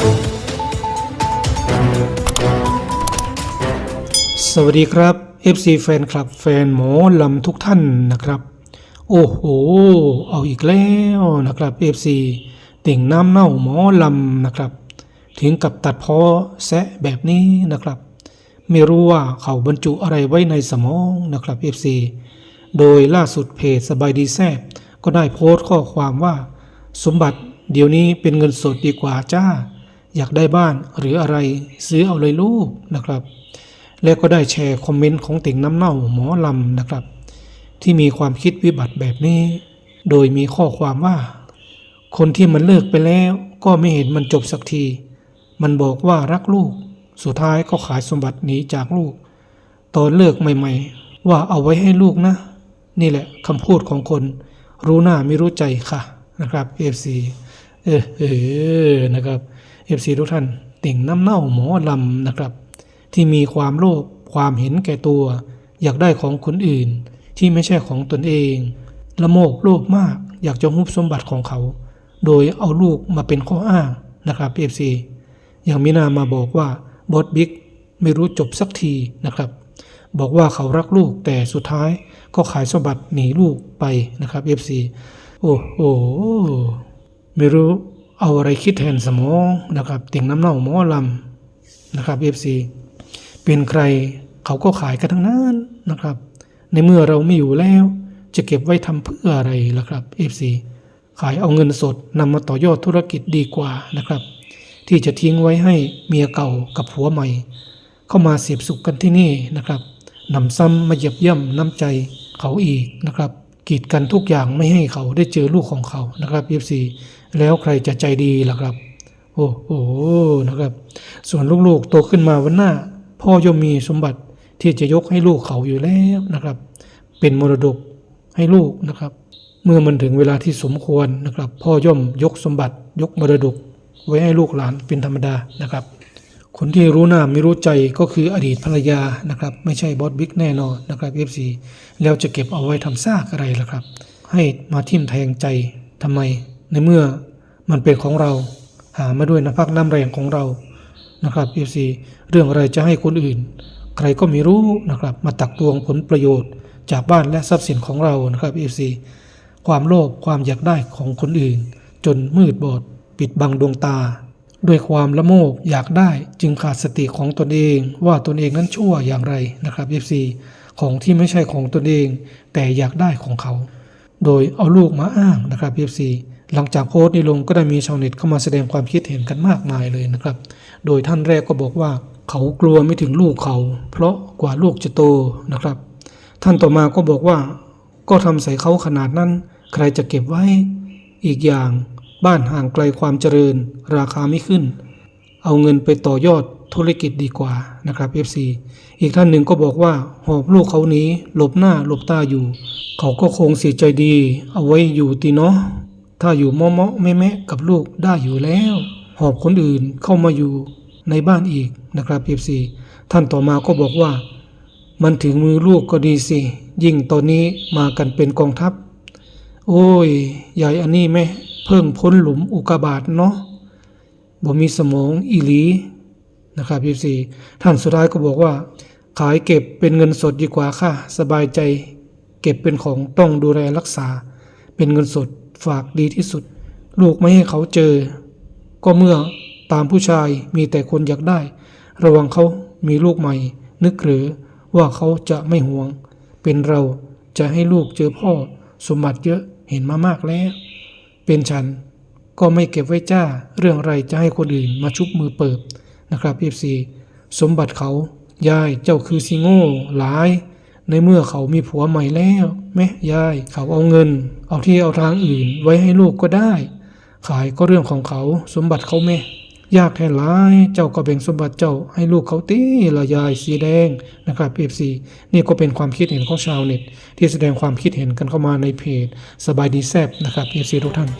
สวัสดีครับ FC แฟนคลับแฟนหมอลำทุกท่านนะครับ โอ้โห เอาอีกแล้วนะครับ FC ติ่งน้ำเน่าหมอลำนะครับ ถึงกับตัดพ้อแซะแบบนี้นะครับ ไม่รู้ว่าเขาบรรจุอะไรไว้ในสมองนะครับ FC โดยล่าสุดเพจสบายดีแซบก็ได้โพสต์ข้อความว่า สมบัติเดี๋ยวนี้เป็นเงินสดดีกว่าจ้า อยากได้บ้านหรืออะไรซื้อเอาเลยลูกนะครับ และก็ได้แชร์คอมเมนต์ของติ่งน้ำเน่าหมอลำนะครับ ที่มีความคิดวิบัติแบบนี้ โดยมีข้อความว่า คนที่มันเลิกไปแล้วก็ไม่เห็นมันจบสักที มันบอกว่ารักลูก สุดท้ายก็ขายสมบัติหนีจากลูก ตอนเลิกใหม่ ๆ ว่าเอาไว้ให้ลูกนะ นี่แหละคำพูดของคน รู้หน้าไม่รู้ใจค่ะนะครับ FC เออเออนะครับ FC ทุกท่านติ่งน้ำเน่าหมอลำนะครับ ที่มีความโลภความเห็นแก่ตัว อยากได้ของคนอื่น ที่ไม่ใช่ของตนเอง ละโมบโลภมากอยากจะฮุบสมบัติของเขา โดยเอาลูกมาเป็นข้ออ้างนะครับ FC อย่างมินามาบอกว่าบอสบิ๊กไม่รู้จบสักทีนะครับ บอกว่าเขารักลูกแต่สุดท้ายก็ขายสมบัติหนีลูกไปนะครับ FC โอ้โหไม่รู้ เอาอะไรคิดแทนสมองนะครับติ่งน้ำเน่าหมอลำนะครับ FC เป็นใครเขาก็ขายกันทั้งนั้นนะครับ ในเมื่อเราไม่อยู่แล้ว จะเก็บไว้ทำเพื่ออะไรล่ะครับ FC ขายเอาเงินสดนำมาต่อยอดธุรกิจดีกว่านะครับ ที่จะทิ้งไว้ให้เมียเก่ากับผัวใหม่ เข้ามาเสียบสุขกันที่นี่นะครับนำซ้ำมาเหยียบย่ำน้ำใจเขาอีกนะครับกีดกันทุกอย่างไม่ให้เขาได้เจอลูกของเขานะครับ FC แล้วใครจะใจดีล่ะครับ โอ้โหนะครับ ส่วนลูกๆโตขึ้นมาวันหน้า พ่อย่อมมีสมบัติที่จะยกให้ลูกเขาอยู่แล้วนะครับ เป็นมรดกให้ลูกนะครับ เมื่อมันถึงเวลาที่สมควรนะครับ พ่อย่อมยกสมบัติ ยกมรดก ไว้ให้ลูกหลานเป็นธรรมดานะครับ คนที่รู้หน้าไม่รู้ใจก็คืออดีตภรรยานะครับ ไม่ใช่บอสบิ๊กแน่นอนนะครับ FC แล้วจะเก็บเอาไว้ทำซากอะไรล่ะครับ ให้มาทิ่มแทงใจทำไม ในเมื่อมันเป็นของเราหามาด้วยน้ำพักน้ำแรงของเรานะครับ FC เรื่องอะไรจะให้คนอื่น ใครก็ไม่รู้นะครับ มาตักตวงผลประโยชน์ จากบ้านและทรัพย์สินของเรานะครับ FC ความโลภความอยากได้ของคนอื่น จนมืดบอดปิดบังดวงตา ด้วยความละโมบอยากได้จึงขาดสติของตนเอง ว่าตนเองนั้นชั่วอย่างไรนะครับ FC ของที่ไม่ใช่ของตนเอง แต่อยากได้ของเขา โดยเอาลูกมาอ้างนะครับ FC หลังจากโพสต์นี้ลงก็ได้มีชาวเน็ตเข้ามาแสดงความคิดเห็นกันมากมายเลยนะครับ โดยท่านแรกก็บอกว่าเขากลัวไม่ถึงลูกเขา เพราะกว่าลูกจะโตนะครับ ท่านต่อมาก็บอกว่า ก็ทำใส่เขาขนาดนั้น ใครจะเก็บไว้ อีกอย่างบ้านห่างไกลความเจริญ ราคาไม่ขึ้น เอาเงินไปต่อยอดธุรกิจดีกว่านะครับ FC อีกท่านหนึ่งก็บอกว่าหอบลูกเขานี้หลบหน้าหลบตาอยู่ เขาก็คงเสียใจดี เอาไว้อยู่ตีเนาะ ถ้าอยู่เมาะแม่แม่กับลูกได้อยู่แล้ว หอบคนอื่นเข้ามาอยู่ในบ้านอีกนะครับ FC ท่านต่อมาก็บอกว่า มันถึงมือลูกก็ดีสิ ยิ่งตอนนี้มากันเป็นกองทัพ โอ้ยยายอันนี้แม่เพิ่งพ้นหลุมอุกกาบาตเนาะบ่มีสมองอีหลีนะครับพี่สีท่านสุดท้ายก็บอกว่า ขายเก็บเป็นเงินสดดีกว่าค่ะ สบายใจ เก็บเป็นของต้องดูแลรักษา เป็นเงินสด ฝากดีที่สุด ลูกไม่ให้เขาเจอ ก็เมื่อตามผู้ชายมีแต่คนอยากได้ ระวังเขามีลูกใหม่ นึกหรือว่าเขาจะไม่ห่วง เป็นเราจะให้ลูกเจอพ่อ สมบัติเยอะเห็นมามากแล้ว เป็นฉันก็ไม่เก็บไว้จ้า เรื่องอะไรจะให้คนอื่นมาชุบมือเปิบนะครับ FC สมบัติเขายายเจ้าคือซิโง่หลาย ในเมื่อเขามีผัวใหม่แล้วแม่ยาย เขาเอาเงิน เอาที่เอาทางอื่นไว้ให้ลูกก็ได้ ขายก็เรื่องของเขาสมบัติเขาแม่ ยากแท้หลายเจ้าก็แบ่งสมบัติเจ้าให้ลูกเขาตีละยายสีแดงนะครับ FC นี่ก็เป็นความคิดเห็นของชาวเน็ต ที่แสดงความคิดเห็นกันเข้ามาในเพจ สบายดีแซบนะครับ FC ทุกท่าน